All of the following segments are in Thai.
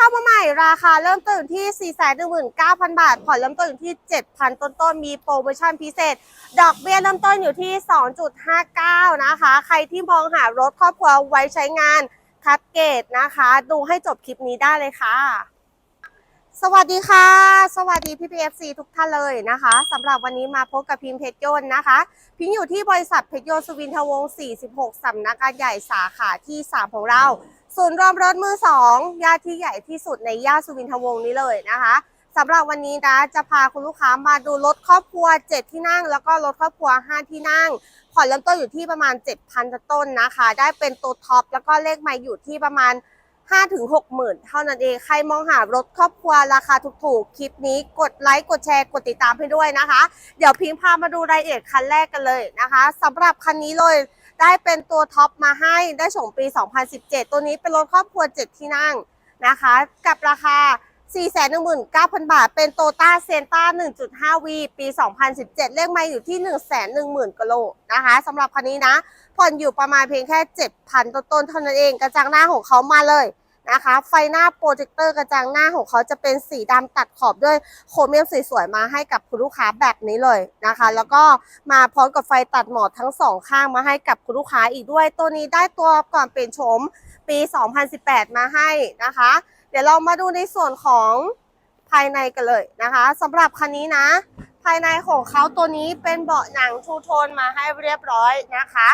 เข้ามาใหม่ราคาเริ่มต้นอยู่ที่ 419,000 บาท ผ่อนเริ่มต้นอยู่ที่ 7,000 ต้นๆมีโปรโมชั่นพิเศษ ดอกเบี้ยเริ่มต้นอยู่ที่ 2.59 นะคะ ใครที่มองหารถครอบครัวไว้ใช้งานคัดเกตนะคะ ดูให้จบคลิปนี้ได้เลยค่ะ สวัสดีค่ะ สวัสดีพี่พีเอฟซีทุกท่านเลยนะคะสำหรับวันนี้มาพบกับพิมพ์เพชรยนต์นะคะ พิมพ์อยู่ที่บริษัทเพชรยนต์สุวินทวงศ์46สำนักงานใหญ่สาขาที่ 3 ของเรา ศูนย์รวมรถมือสองย่านที่ใหญ่ที่สุดในย่านสุวินทวงศ์นี้เลยนะคะสำหรับวันนี้นะจะพาคุณลูกค้ามาดูรถครอบครัว 7 ที่นั่ง แล้วก็รถครอบครัว 5 ที่นั่งผ่อนเริ่มต้นอยู่ที่ประมาณ 7,000 ต้นนะคะ ได้เป็นตัวท็อปแล้วก็เลขใหม่อยู่ที่ประมาณ5ถึง6หมื่นเท่านั้นเอง ใครมองหารถครอบครัวราคาถูกๆ คลิปนี้กดไลค์กดแชร์กดติดตามให้ด้วยนะคะ เดี๋ยวพิงพามาดูรายละเอียดคันแรกกันเลยนะคะสำหรับคันนี้เลย ได้เป็นตัวท็อปมาให้ได้ส่งปี 2017 ตัวนี้เป็นรถครอบครัว 7 ที่นั่งนะคะ กับราคา 419,000 บาท เป็นโตต้าเซนต้า 1.5V ปี 2017 เลขไม่อยู่ที่ 110,000กิโลนะคะสำหรับคันนี้นะ ผ่อนอยู่ประมาณเพียงแค่ 7,000 ต้นๆเท่านั้นเอง กระจังหน้าของเขามาเลย นะคะ ไฟหน้าโปรเจคเตอร์กระจังหน้าของเขาจะเป็นสีดำตัดขอบด้วยโครเมียมสวยๆมาให้กับคุณลูกค้าแบบนี้เลยนะคะ แล้วก็มาพร้อมกับไฟตัดหมอกทั้งสองข้างมาให้กับคุณลูกค้าอีกด้วย ตัวนี้ได้ตัวก่อนเปลี่ยนโฉมปี 2018 มาให้นะคะ เดี๋ยวเรามาดูในส่วนของภายในกันเลยนะคะสำหรับคันนี้นะ ภายในของเขาตัวนี้เป็นเบาะหนังทูโทนมาให้เรียบร้อยนะคะ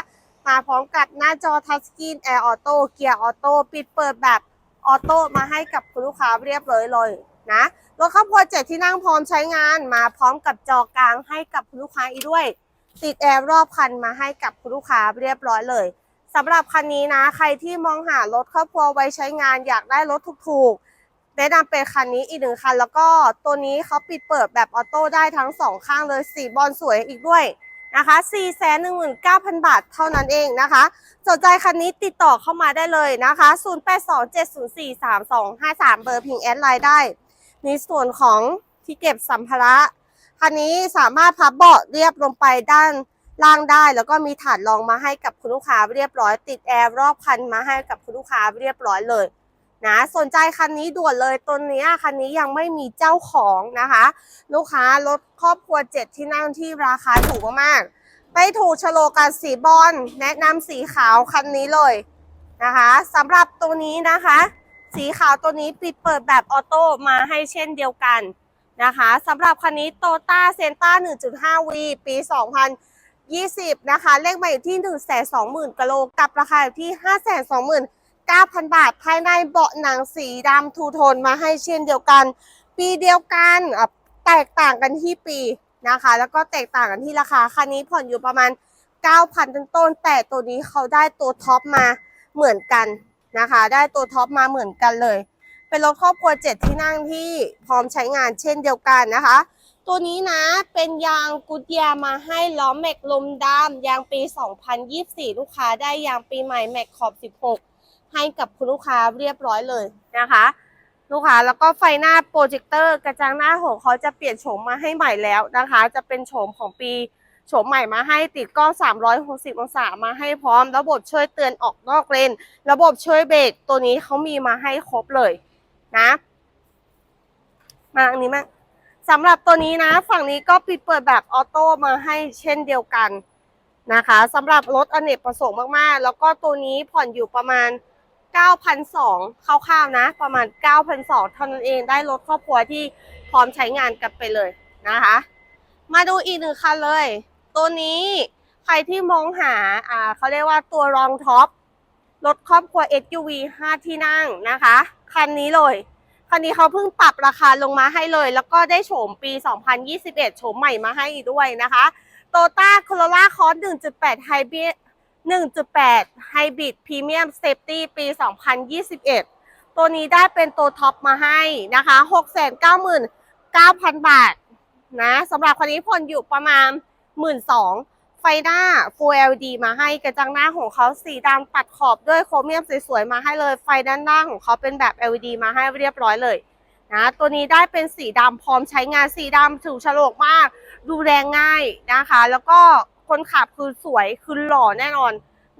มาพร้อมกับหน้าจอทัชสกรีนแอร์ออโต้เกียร์ออโต้ปิดเปิดแบบ ออโต้มาให้กับคุณลูกค้าเรียบร้อยเลยนะรถครอบครัวเจ็ดที่นั่งพร้อมใช้งานมาพร้อมกับจอกลางให้กับคุณลูกค้าอีกด้วย ติดแอร์รอบคันมาให้กับคุณลูกค้าเรียบร้อยเลยสำหรับคันนี้นะ ใครที่มองหารถครอบครัวไว้ใช้งานอยากได้รถถูกๆแนะนำเป็นคันนี้อีกหนึ่งคัน แล้วก็ตัวนี้เขาปิดเปิดแบบออโต้ได้ทั้งสองข้างเลยสีบอลสวยอีกด้วย นะคะ419,000 บาทเท่านั้นเองนะคะ สนใจคันนี้ติดต่อเข้ามาได้เลยนะคะ 0827043253 เบอร์พิงแอดไลน์ได้ ในส่วนของที่เก็บสัมภาระ คันนี้สามารถพับเบาะเรียบลงไปด้านล่างได้ แล้วก็มีถาดรองมาให้กับคุณลูกค้าเรียบร้อย ติดแอร์รอบคันมาให้กับคุณลูกค้าเรียบร้อยเลย นะสนใจคันนี้ด่วนเลยตัวนี้คันนี้ยังไม่มีเจ้าของนะคะ ลูกค้ารถครอบครัวเจ็ดที่นั่งที่ราคาถูกมากๆไปถูกชโลกันสีบอลแนะนำสีขาวคันนี้เลยนะคะสำหรับตัวนี้นะคะ สีขาวตัวนี้ปิดเปิดแบบออโต้มาให้เช่นเดียวกันนะคะสำหรับคันนี้โตต้าเซนต้า 1.5V ปี 2020 นะคะ เลขมาอยู่ที่ 120,000กิโลกับราคาอยู่ที่ 9,000 บาท ภายในเบาะหนังสีดำทูโทนมาให้เช่นเดียวกัน ปีเดียวกันแตกต่างกันที่ปีนะคะ แล้วก็แตกต่างกันที่ราคาคันนี้ผ่อนอยู่ประมาณ 9,000ต้นๆแต่ตัวนี้เขาได้ตัวท็อปมาเหมือนกันนะคะ ได้ตัวท็อปมาเหมือนกันเลย เป็นรถครอบครัวเจ็ดที่นั่งที่พร้อมใช้งานเช่นเดียวกันนะคะ ตัวนี้นะเป็นยางกุดยามาให้ล้อแม็กลมดำยางปี 2024 ลูกค้าได้ยางปีใหม่แม็กขอบ 16 ให้กับคุณลูกค้าเรียบร้อยเลยนะคะ ลูกค้าแล้วก็ไฟหน้าโปรเจคเตอร์กระจังหน้าของเขาจะเปลี่ยนโฉมมาให้ใหม่แล้วนะคะ จะเป็นโฉมของปีโฉมใหม่มาให้ติดกล้อง 360 องศามาให้พร้อม ระบบช่วยเตือนออกนอกเลน ระบบช่วยเบรกตัวนี้เขามีมาให้ครบเลยนะ มาอันนี้มาสำหรับตัวนี้นะ ฝั่งนี้ก็ปิดเปิดแบบออโต้มาให้เช่นเดียวกันนะคะสำหรับรถอเนกประสงค์มากๆ แล้วก็ตัวนี้ผ่อนอยู่ประมาณ 9,200คร่าวๆนะ ประมาณ 9,200เท่านั้นเองได้รถครอบครัวที่พร้อมใช้งานกันไปเลยนะคะ มาดูอีกหนึ่งคันเลย ตัวนี้ใครที่มองหาอ่าเขาเรียกว่าตัวรองท็อปรถครอบครัว SUV 5 ที่นั่งนะคะ คันนี้เลย คันนี้เขาเพิ่งปรับราคาลงมาให้เลย แล้วก็ได้โฉมปี 2021 โฉมใหม่มาให้ด้วยนะคะโตต้าโคโรล่าคอร์1.8ไฮบริด 1.8ไฮบริดพรีเมียมเซฟตี้ปี 2021 ตัวนี้ได้เป็นตัวท็อปมาให้นะคะ 699,000 บาทนะสำหรับคันนี้ผ่อนอยู่ประมาณ 12,000 ไฟหน้า Full LED มาให้กระจังหน้าของเขาสีดำตัดขอบด้วยโครเมียมสวยๆ มาให้เลย ไฟด้านหน้าของเขาเป็นแบบ LED มาให้เรียบร้อยเลยนะตัวนี้ได้เป็นสีดำพร้อมใช้งานสีดำถูกโฉลกมาก ดูแลง่ายนะคะ แล้วก็ คนขับคือสวยคือหล่อแน่นอน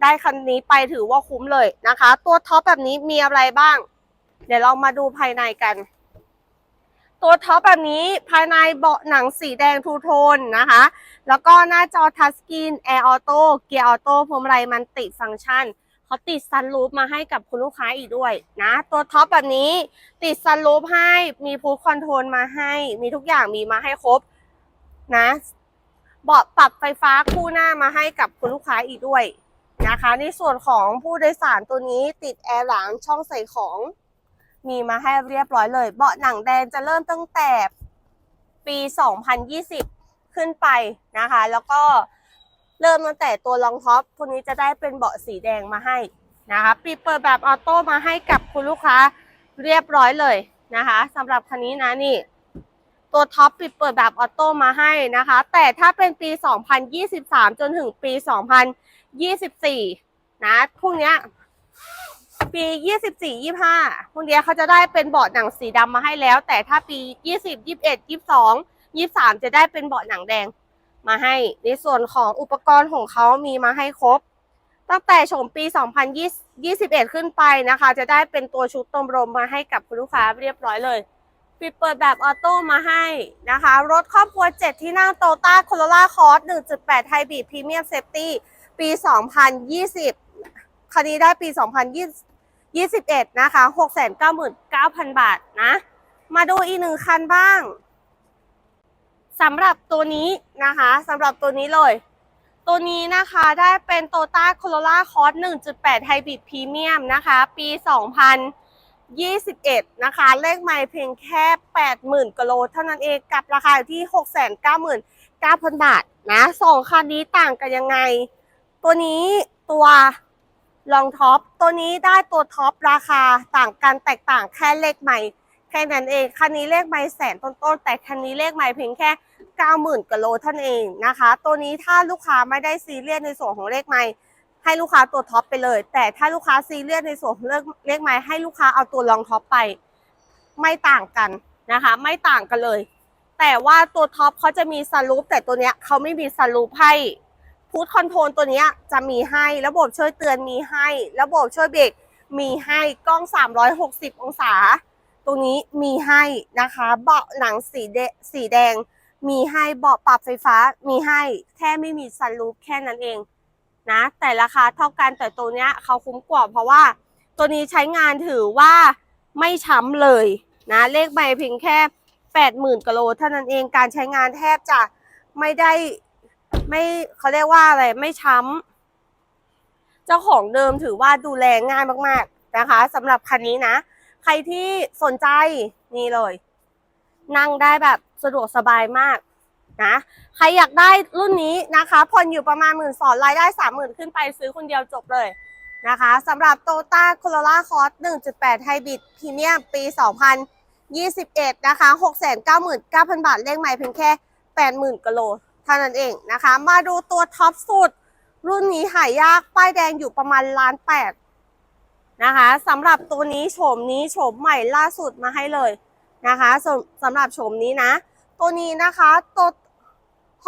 ได้คันนี้ไปถือว่าคุ้มเลยนะคะ ตัวท็อปแบบนี้มีอะไรบ้าง เดี๋ยวเรามาดูภายในกัน ตัวท็อปแบบนี้ภายในเบาะหนังสีแดงทูโทนนะคะ แล้วก็หน้าจอทัชสกรีนแอร์ออโต้เกียร์ออโต้พวงมาลัยมันติฟังก์ชันเขาติดซันรูฟมาให้กับคุณลูกค้าอีกด้วยนะ ตัวท็อปแบบนี้ ติดซันรูฟให้มีพูดคอนโทรลมาให้ มีทุกอย่างมีมาให้ครบนะ เบาะปรับไฟฟ้าคู่หน้ามาให้กับคุณลูกค้าอีกด้วยนะคะ ในส่วนของผู้โดยสารตัวนี้ติดแอร์หลังช่องใส่ของมีมาให้เรียบร้อยเลย เบาะหนังแดงจะเริ่มตั้งแต่ปี 2020 ขึ้นไปนะคะ แล้วก็เริ่มตั้งแต่ตัวรองท็อปพวกนี้จะได้เป็นเบาะสีแดงมาให้นะคะปีเปิดแบบออโต้มาให้กับคุณลูกค้าเรียบร้อยเลยนะคะสำหรับคันนี้นะนี่ ตัวท็อปปิดเปิดแบบออโต้มาให้นะคะ แต่ถ้าเป็นปี 2023 จนถึงปี 2024 นะพวกเนี้ยปี 24 25พวกเนี้ยเขาจะได้เป็นเบาะหนังสีดำมาให้แล้ว แต่ถ้าปี 20 21 22 23 จะได้เป็นเบาะหนังแดงมาให้ ในส่วนของอุปกรณ์ของเขามีมาให้ครบ ตั้งแต่โฉมปี 2021 ขึ้นไปนะคะ จะได้เป็นตัวชุดต้มรมมาให้กับคุณลูกค้าเรียบร้อยเลย ปิดเปิดแบบออโต้มาให้นะคะ รถครอบครัว 7 ที่นั่งโตต้าโคโรล่าคอร์ส1.8ไฮบริดพรีเมียมเซฟตี้ปี 2020 คันนี้ได้ปี 2021 นะคะ 699,000 บาทนะ มาดูอีกหนึ่งคันบ้างสำหรับตัวนี้นะคะสำหรับตัวนี้เลย ตัวนี้นะคะได้เป็น t o ต้าโคโรล่าคอร์ส1.8ไฮบริดพรีเมียมนะคะ ปี 2000 21 นะคะ เลขไม่เพียงแค่ 80,000กิโลเท่านั้นเองกับราคาที่ 699,000 บาทนะสองคันนี้ต่างกันยังไง ตัวนี้ตัวรองท็อป ตัวนี้ได้ตัวท็อปราคาต่างกันแตกต่างแค่เลขใหม่แค่นั้นเอง คันนี้เลขไม่แสนต้นๆ แต่คันนี้เลขไม่เพียงแค่ 90,000กิโลเท่านั้นเองนะคะ ตัวนี้ถ้าลูกค้าไม่ได้ซีเรียสในส่วนของเลขไม่ ให้ลูกค้าตัวท็อปไปเลย แต่ถ้าลูกค้าซีเรียสในส่วนของเลขเลขไม่ให้ลูกค้าเอาตัวรองท็อปไป ไม่ต่างกันนะคะ ไม่ต่างกันเลย แต่ว่าตัวท็อปเขาจะมีสลูปแต่ตัวเนี้ยเขาไม่มีสลูปให้พูดคอนโทรลตัวเนี้ยจะมีให้ระบบช่วยเตือนมีให้ ระบบช่วยเบรกมีให้กล้อง 360 องศา ตรงนี้มีให้นะคะ เบาะหนังสีแดงสีแดง มีให้เบาะปรับไฟฟ้ามีให้แค่ไม่มีซันรูฟแค่นั้นเอง นะแต่ราคาเท่ากันแต่ตัวเนี้ยเขาคุ้มกว่าเพราะว่า ตัวนี้ใช้งานถือว่าไม่ช้ำเลยนะเลขใบเพียงแค่80,000กิโลเท่านั้นเองการใช้งานแทบจะไม่ได้ไม่เขาเรียกว่าอะไรไม่ช้ำเจ้าของเดิมถือว่าดูแลง่ายมากๆนะคะสำหรับคันนี้นะ ใครที่สนใจนี่เลย นั่งได้แบบสะดวกสบายมาก นะใครอยากได้รุ่นนี้นะคะผ่อนอยู่ประมาณหมื่นสองรายได้สามหมื่นขึ้นไปซื้อคนเดียวจบเลยนะคะสำหรับโตต้าโคโรล่าคอร์ส1.8 ไฮบริดพรีเมียมปี 2021 นะคะ 699,000 บาทเลขใหม่เพียงแค่ 80,000กิโลเท่านั้นเองนะคะ มาดูตัวท็อปสุด รุ่นนี้หายาก ป้ายแดงอยู่ประมาณล้านแปดนะคะสำหรับตัวนี้โฉมนี้โฉมใหม่ล่าสุดมาให้เลยนะคะสำสำหรับโฉมนี้นะ ตัวนี้นะคะตัว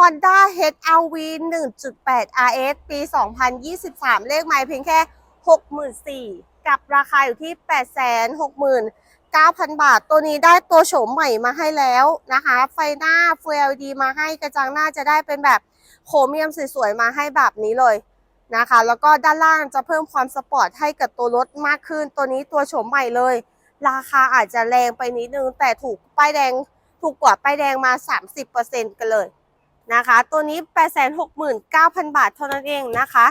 Honda HR-V 1.8 RS ปี 2023 เลขไมล์เพียงแค่ 64,000กับราคาอยู่ที่ 869,000 บาท ตัวนี้ได้ตัวโฉมใหม่มาให้แล้วนะคะ ไฟหน้า Full LED มาให้กระจังหน้าจะได้เป็นแบบโครเมียมสวยๆ มาให้แบบนี้เลยนะคะ แล้วก็ด้านล่างจะเพิ่มความสปอร์ตให้กับตัวรถมากขึ้น ตัวนี้ตัวโฉมใหม่เลย ราคาอาจจะแรงไปนิดนึง แต่ถูกป้ายแดงถูกกว่าป้ายแดงมา 30%กันเลย นะคะ ตัวนี้ 869,000 บาทเท่านั้นเองนะคะ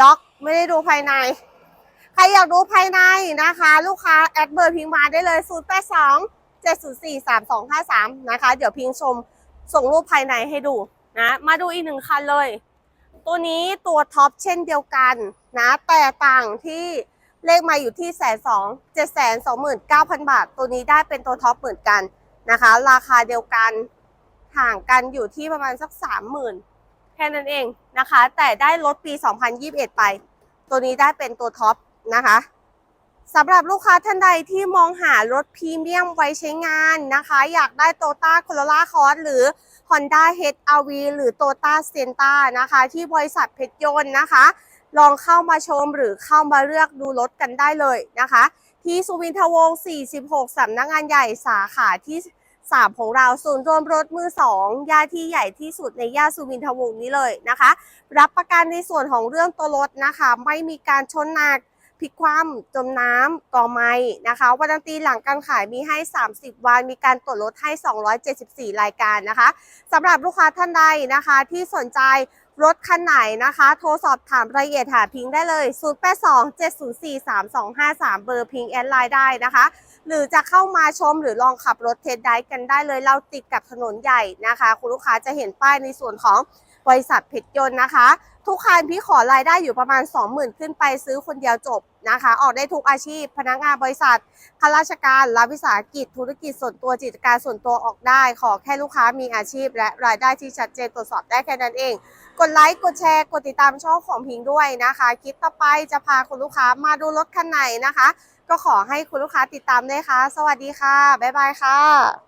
ล็อกไม่ได้ดูภายใน ใครอยากดูภายในนะคะ ลูกค้าแอดเบอร์พิงมาได้เลย 082 704 3253 นะคะ เดี๋ยวพิงชมส่งรูปภายในให้ดูนะ มาดูอีกหนึ่งคันเลย ตัวนี้ตัวท็อปเช่นเดียวกันนะ แต่ต่างที่เลขมาอยู่ที่แสนสองเจ็ดแสนสองหมื่นเก้าพันบาท ตัวนี้ได้เป็นตัวท็อปเหมือนกันนะคะ ราคาเดียวกัน ห่างกันอยู่ที่ประมาณสักสามหมื่นแค่นั้นเองนะคะ แต่ได้ลดปี 2021 ไป ตัวนี้ได้เป็นตัวท็อปนะคะสำหรับลูกค้าท่านใดที่มองหารถพรีเมียมไว้ใช้งานนะคะ อยากได้ t o ต้าโคโรล่าคอร์สหรือ Honda HR-V หรือ t o ต้าเซนต้านะคะ ที่บริษัทเพชรยนต์นะคะ ลองเข้ามาชมหรือเข้ามาเลือกดูรถกันได้เลยนะคะ ที่สุวินทวงศ์ 46สำนักงานใหญ่สาขาที่ 3 ของเราศูนย์รวมรถมือ2ย่าที่ใหญ่ที่สุดในย่าสุวินทวงศ์นี้เลยนะคะ รับประกันในส่วนของเรื่องตัวรถนะคะ ไม่มีการชนหนัก พลิกคว่ำจมน้ำก่อไม้นะคะวารันตีหลังการขายมีให้ 30 วัน มีการตรวจรถให้ 274 รายการนะคะสำหรับลูกค้าท่านใดนะคะที่สนใจรถคันไหนนะคะ โทรสอบถามรายละเอียดหาพิงได้เลย 0827043253 เบอร์พิงแอดไลน์ได้นะคะ หรือจะเข้ามาชมหรือลองขับรถเทสไดรฟ์กันได้เลย เราติดกับถนนใหญ่นะคะ คุณลูกค้าจะเห็นป้ายในส่วนของบริษัทเพชรยนต์นะคะ ทุกคันพี่ขอรายได้อยู่ประมาณ 20,000 ขึ้นไปซื้อคนเดียวจบนะคะ ออกได้ทุกอาชีพ พนักงานบริษัทข้าราชการรัฐวิสาหกิจ ธุรกิจส่วนตัวกิจการส่วนตัวออกได้ ขอแค่ลูกค้ามีอาชีพ และรายได้ที่ชัดเจนตรวจสอบได้แค่นั้นเอง กดไลค์กดแชร์กดติดตามช่องของพิงด้วยนะคะคลิปต่อไปจะพาคุณลูกค้ามาดูรถคันไหนนะคะ ก็ขอให้คุณลูกค้าติดตามด้วยค่ะ สวัสดีค่ะบ๊ายบายค่ะ